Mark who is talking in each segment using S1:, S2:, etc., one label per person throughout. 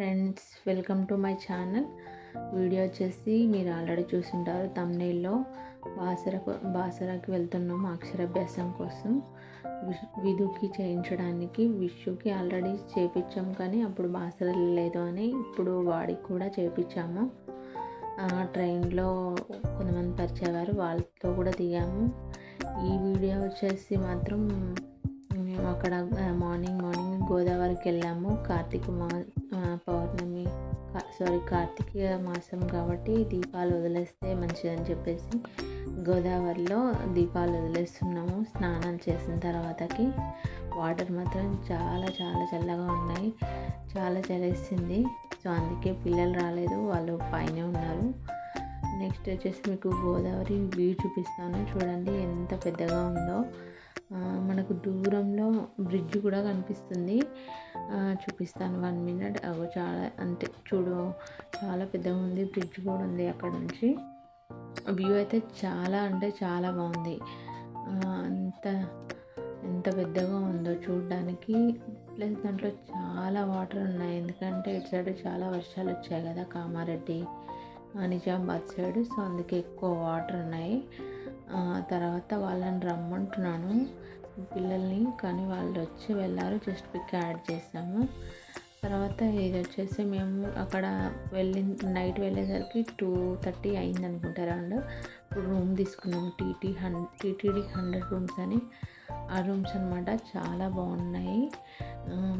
S1: Friends welcome to my channel video వచ్చేసి మీరు already చూసింటారు తమ్నేల్లో బాసరకు బాసరాకి వెళ్తున్నాము అక్షరాభ్యాసం కోసం. విధుకి చేయించడానికి విషుకి ఆల్రెడీ చేపించాం కానీ అప్పుడు బాసర లేదు అని ఇప్పుడు వాడికి కూడా చేపించాము. ట్రైన్లో కొంతమంది పరిచేవారు వాళ్ళతో కూడా దిగాము. ఈ వీడియో వచ్చేసి మాత్రం మేము అక్కడ మార్నింగ్ మార్నింగ్ గోదావరికి వెళ్ళాము కార్తీక మా పౌర్ణమి సారీ కార్తీక మాసం కాబట్టి దీపాలు వదిలేస్తే మంచిదని చెప్పేసి గోదావరిలో దీపాలు వదిలేస్తున్నాము. స్నానం చేసిన తర్వాతకి వాటర్ మాత్రం చాలా చాలా చల్లగా ఉన్నాయి. చాలా చలేసింది. సో అందుకే పిల్లలు రాలేదు. వాళ్ళు పైన ఉన్నారు. నెక్స్ట్ వచ్చేసి మీకు గోదావరి వ్యూ చూపిస్తాను. చూడండి ఎంత పెద్దగా ఉందో. మనకు దూరంలో బ్రిడ్జ్ కూడా కనిపిస్తుంది. చూపిస్తాను వన్ మినిట్. అగో చాలా అంతే చూడు చాలా పెద్దగా ఉంది బ్రిడ్జ్ కూడా ఉంది అక్కడ నుంచి. వ్యూ అయితే చాలా అంటే చాలా బాగుంది. అంత ఎంత పెద్దగా ఉందో చూడడానికి. ప్లస్ దాంట్లో చాలా వాటర్ ఉన్నాయి. ఎందుకంటే ఇటు సైడ్ చాలా వర్షాలు వచ్చాయి కదా కామారెడ్డి నిజామాబాద్ సైడ్. సో అందుకే ఎక్కువ వాటర్ ఉన్నాయి. తర్వాత వాళ్ళని రమ్మంటున్నాను. పిల్లల్ని కానీ వాళ్ళు వచ్చి వెళ్ళారు. జస్ట్ పిక్ యాడ్ చేసాము. తర్వాత ఇది వచ్చేసి మేము అక్కడ వెళ్ళి నైట్ వెళ్ళేసరికి టూ థర్టీ అయింది అనుకుంటా అరౌండ్. ఇప్పుడు రూమ్ తీసుకున్నాము. టీటీ హన్ టీటీడీ హండ్రెడ్ రూమ్స్ అని. ఆ రూమ్స్ అనమాట చాలా బాగున్నాయి.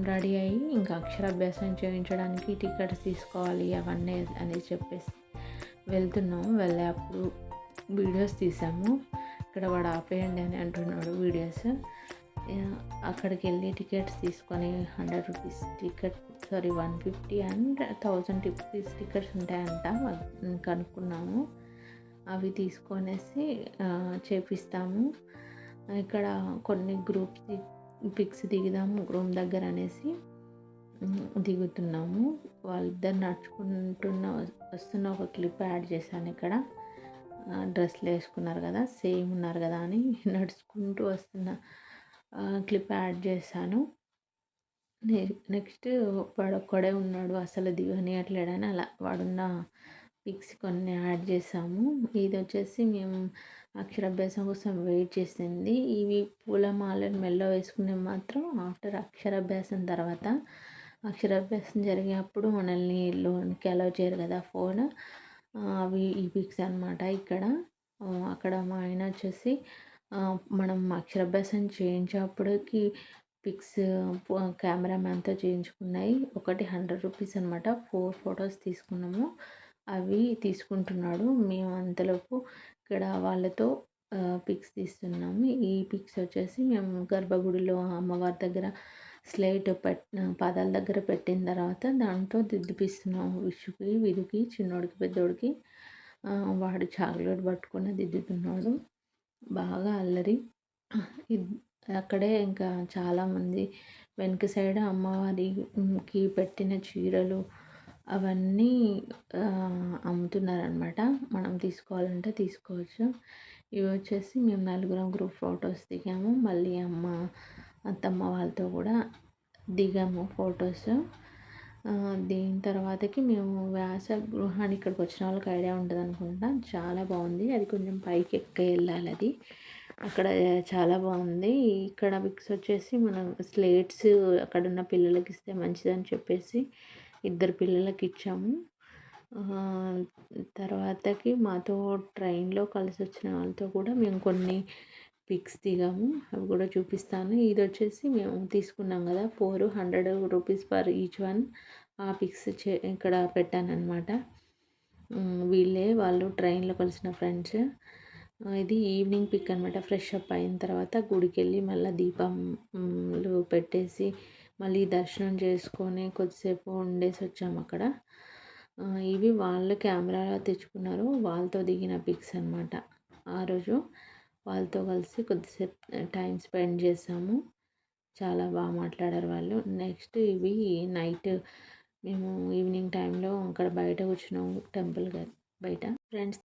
S1: రెడీ అయ్యి ఇంకా అక్షరాభ్యాసం చేయించడానికి టికెట్స్ తీసుకోవాలి అవన్నీ అని చెప్పేసి వెళ్తున్నాము. వెళ్ళే అప్పుడు వీడియోస్ తీసాము. ఇక్కడ వాడు ఆపేయండి అని అంటున్నాడు వీడియోస్. అక్కడికి వెళ్ళి టికెట్స్ తీసుకొని hundred rupees ticket sorry one fifty and thousand rupees tickets ఉంటాయంట. కనుక్కున్నాము. అవి తీసుకొనేసి చేపిస్తాము. ఇక్కడ కొన్ని గ్రూప్స్ పిక్స్ దిగుదాము రూమ్ దగ్గర అనేసి దిగుతున్నాము. వాళ్ళిద్దరు నడుచుకుంటున్న వస్తున్న ఒక క్లిప్ యాడ్ చేశాను ఇక్కడ. డ్రెస్లు వేసుకున్నారు కదా సేమ్ ఉన్నారు కదా అని నడుచుకుంటూ వస్తున్న క్లిప్ యాడ్ చేశాను. నెక్స్ట్ వాడు ఒక్కడే ఉన్నాడు అసలు దిగనియట్లేడని అలా వాడున్న పిక్స్ కొన్ని యాడ్ చేసాము ఇది వచ్చేసి మేము అక్షరాభ్యాసం కోసం వెయిట్ చేసింది. ఇవి పూలమాలను మెల్ల వేసుకునే మాత్రం ఆఫ్టర్ అక్షరాభ్యాసం తర్వాత. అక్షరాభ్యాసం జరిగేటప్పుడు మనల్ని లోన్కి అలౌ చేయరు కదా ఫోన్. అవి ఈ పిక్స్ అనమాట ఇక్కడ. అక్కడ మా ఆయన వచ్చేసి మనం అక్షరాభ్యాసం చేయించేప్పటికి పిక్స్ కెమెరామ్యాన్తో చేయించుకున్నాయి. ఒకటి హండ్రెడ్ రూపీస్ అనమాట ఫోర్ ఫొటోస్ తీసుకున్నాము. అవి తీసుకుంటున్నాడు. మేము అంతలోపు ఇక్కడ వాళ్ళతో పిక్స్ తీస్తున్నాము. ఈ పిక్స్ వచ్చేసి మేము గర్భగుడిలో అమ్మవారి దగ్గర స్లేట్ పెట్ పాదాల దగ్గర పెట్టిన తర్వాత దాంతో దిద్దిపిస్తున్నాం విషుకి విధుకి చిన్నోడికి పెద్దోడికి వాడు చాక్లెట్ పట్టుకుని దిద్దుతున్నాడు. బాగా అల్లరి. అక్కడే ఇంకా చాలామంది వెనుక సైడ్ అమ్మవారికి పెట్టిన చీరలు అవన్నీ అమ్ముతున్నారనమాట మనం తీసుకోవాలంటే తీసుకోవచ్చు. ఇవి వచ్చేసి మేము నలుగురం గ్రూప్ ఫొటోస్ దిగాము. మళ్ళీ అమ్మ అత్తమ్మ వాళ్ళతో కూడా దిగాము ఫొటోస్. దీని తర్వాతకి మేము వ్యాస గృహాన్ని ఇక్కడికి వచ్చిన వాళ్ళకి ఐడియా ఉంటుంది అనుకుంటా. చాలా బాగుంది. అది కొంచెం పైకి ఎక్క వెళ్ళాలి అది. అక్కడ చాలా బాగుంది. ఇక్కడ బిక్స్ వచ్చేసి మనం స్లేట్స్ అక్కడ ఉన్న పిల్లలకి ఇస్తే మంచిదని చెప్పేసి ఇద్దరు పిల్లలకి ఇచ్చాము. తర్వాతకి మాతో ట్రైన్లో కలిసి వచ్చిన వాళ్ళతో కూడా మేము కొన్ని పిక్స్ దిగాము. అవి కూడా చూపిస్తాను. ఇది వచ్చేసి మేము తీసుకున్నాం కదా four hundred rupees per each one. ఆ పిక్స్ చే ఇక్కడ పెట్టాను అనమాట వీళ్ళే వాళ్ళు ట్రైన్లో కలిసిన ఫ్రెండ్స్. ఇది ఈవినింగ్ పిక్ అనమాట ఫ్రెష్ అప్ అయిన తర్వాత గుడికి వెళ్ళి మళ్ళీ దీపంలు పెట్టేసి మళ్ళీ దర్శనం చేసుకొని కొద్దిసేపు ఉండేసి వచ్చాము అక్కడ. ఇవి వాళ్ళు కెమెరా తెచ్చుకున్నారు. వాళ్ళతో దిగిన పిక్స్ అనమాట ఆ రోజు వాళ్ళతో కలిసి కొద్దిసేపు టైం స్పెండ్ చేసాము. చాలా బాగా మాట్లాడారు వాళ్ళు. నెక్స్ట్ ఇవి నైట్ మేము ఈవినింగ్ టైంలో అక్కడ బయట కూర్చున్నాము టెంపుల్ బయట. ఫ్రెండ్స్